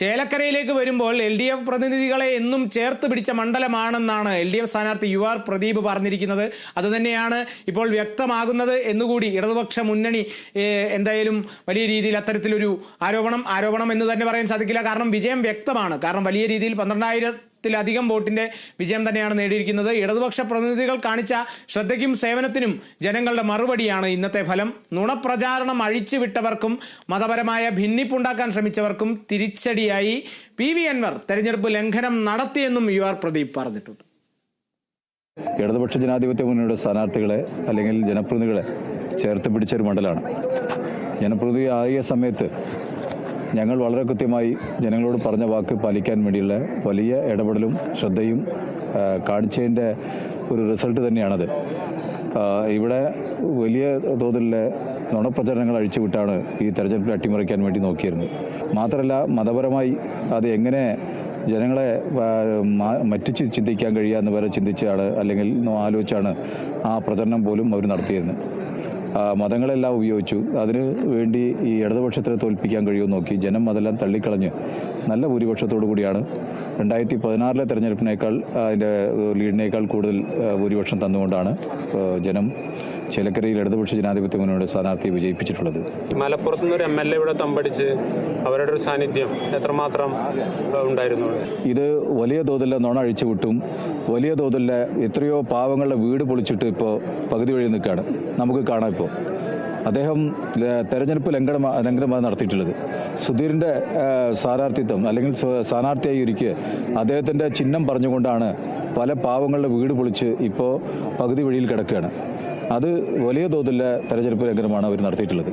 ചേലക്കരയിലേക്ക് വരുമ്പോൾ L D F പ്രതിനിധികളെ എന്നും ചേർത്ത് പിടിച്ച മണ്ഡലമാണെന്നാണ് എൽ ഡി എഫ് സ്ഥാനാർത്ഥി യു ആർ പ്രദീപ് പറഞ്ഞിരിക്കുന്നത്. അതുതന്നെയാണ് ഇപ്പോൾ വ്യക്തമാകുന്നത് എന്നുകൂടി ഇടതുപക്ഷ മുന്നണി എന്തായാലും വലിയ രീതിയിൽ അത്തരത്തിലൊരു ആരോപണം ആരോപണം എന്ന് തന്നെ പറയാൻ സാധിക്കില്ല. കാരണം വിജയം വ്യക്തമാണ്. കാരണം വലിയ രീതിയിൽ പന്ത്രണ്ടായിരത്തിലധികം വോട്ടിന്റെ വിജയം തന്നെയാണ് നേടിയിരിക്കുന്നത്. ഇടതുപക്ഷ പ്രതിനിധികൾ കാണിച്ച ശ്രദ്ധയ്ക്കും സേവനത്തിനും ജനങ്ങളുടെ മറുപടിയാണ് ഇന്നത്തെ ഫലം. നുണപ്രചാരണം അഴിച്ചുവിട്ടവർക്കും മതപരമായ ഭിന്നിപ്പുണ്ടാക്കാൻ ശ്രമിച്ചവർക്കും തിരിച്ചടിയായി പി വി അൻവർ തെരഞ്ഞെടുപ്പ് ലംഘനം നടത്തിയെന്നും യു ആർ പ്രദീപ് പറഞ്ഞിട്ടുണ്ട്. ഇടതുപക്ഷ ജനാധിപത്യ മുന്നണിയുടെ സ്ഥാനാർത്ഥികളെ അല്ലെങ്കിൽ ജനപ്രതിനിധികളെ ചേർത്ത് പിടിച്ചൊരു മണ്ഡലമാണ്. ജനപ്രതിനിധി ആയ സമയത്ത് ഞങ്ങൾ വളരെ കൃത്യമായി ജനങ്ങളോട് പറഞ്ഞ വാക്ക് പാലിക്കാൻ വേണ്ടിയുള്ള വലിയ ഇടപെടലും ശ്രദ്ധയും കാണിച്ചതിന്റെ ഒരു റിസൾട്ട് തന്നെയാണത്. ഇവിടെ വലിയ തോതിലുള്ള നുണപ്രചരണങ്ങൾ അഴിച്ചുവിട്ടാണ് ഈ തെരഞ്ഞെടുപ്പിൽ അട്ടിമറിക്കാൻ വേണ്ടി നോക്കിയിരുന്നത്. മാത്രമല്ല മതപരമായി അത് എങ്ങനെ ജനങ്ങളെ മറ്റിച്ച് ചിന്തിക്കാൻ കഴിയുക എന്ന് വരെ ചിന്തിച്ചാണ് അല്ലെങ്കിൽ ആലോചിച്ചാണ് ആ പ്രചരണം പോലും അവർ നടത്തിയിരുന്നത്. മതങ്ങളെല്ലാം ഉപയോഗിച്ചു. അതിന് വേണ്ടി ഈ ഇടതുപക്ഷത്തിനെ തോൽപ്പിക്കാൻ കഴിയുമെന്ന് നോക്കി ജനം അതെല്ലാം തള്ളിക്കളഞ്ഞ് നല്ല ഭൂരിപക്ഷത്തോടു കൂടിയാണ്. രണ്ടായിരത്തി പതിനാറിലെ തെരഞ്ഞെടുപ്പിനേക്കാൾ അതിന്റെ ലീഡിനേക്കാൾ കൂടുതൽ ഭൂരിപക്ഷം തന്നുകൊണ്ടാണ് ജനം ചേലക്കരയിൽ ഇടതുപക്ഷ ജനാധിപത്യ മുന്നണിയുടെ സ്ഥാനാർത്ഥിയെ വിജയിപ്പിച്ചിട്ടുള്ളത്. മലപ്പുറത്ത് നിന്ന് ഒരു എം എൽ എ ഇവിടെ തമ്പടിച്ച് അവരുടെ ഒരു സാന്നിധ്യം എത്രമാത്രം ഉണ്ടായിരുന്നു? ഇത് വലിയ തോതിൽ നുണ അഴിച്ചുവിട്ടും വലിയ തോതിൽ എത്രയോ പാവങ്ങളുടെ വീട് പൊളിച്ചിട്ട് ഇപ്പോൾ പകുതി വഴി നിൽക്കുകയാണ്. നമുക്ക് കാണാം ഇപ്പോൾ അദ്ദേഹം തെരഞ്ഞെടുപ്പ് ലംഘനം ലംഘനമാണ് നടത്തിയിട്ടുള്ളത്. സുധീറിന്റെ സ്ഥാനാർത്ഥിത്വം അല്ലെങ്കിൽ സ്ഥാനാർത്ഥിയായി ഇരിക്കെ അദ്ദേഹത്തിന്റെ ചിഹ്നം പറഞ്ഞുകൊണ്ടാണ് പല പാവങ്ങളുടെ വീട് പൊളിച്ച് ഇപ്പോൾ പകുതി വഴിയിൽ കിടക്കുകയാണ്. അത് വലിയ തോതിലെ തെരഞ്ഞെടുപ്പ് ലംഘനമാണ് അവർ നടത്തിയിട്ടുള്ളത്.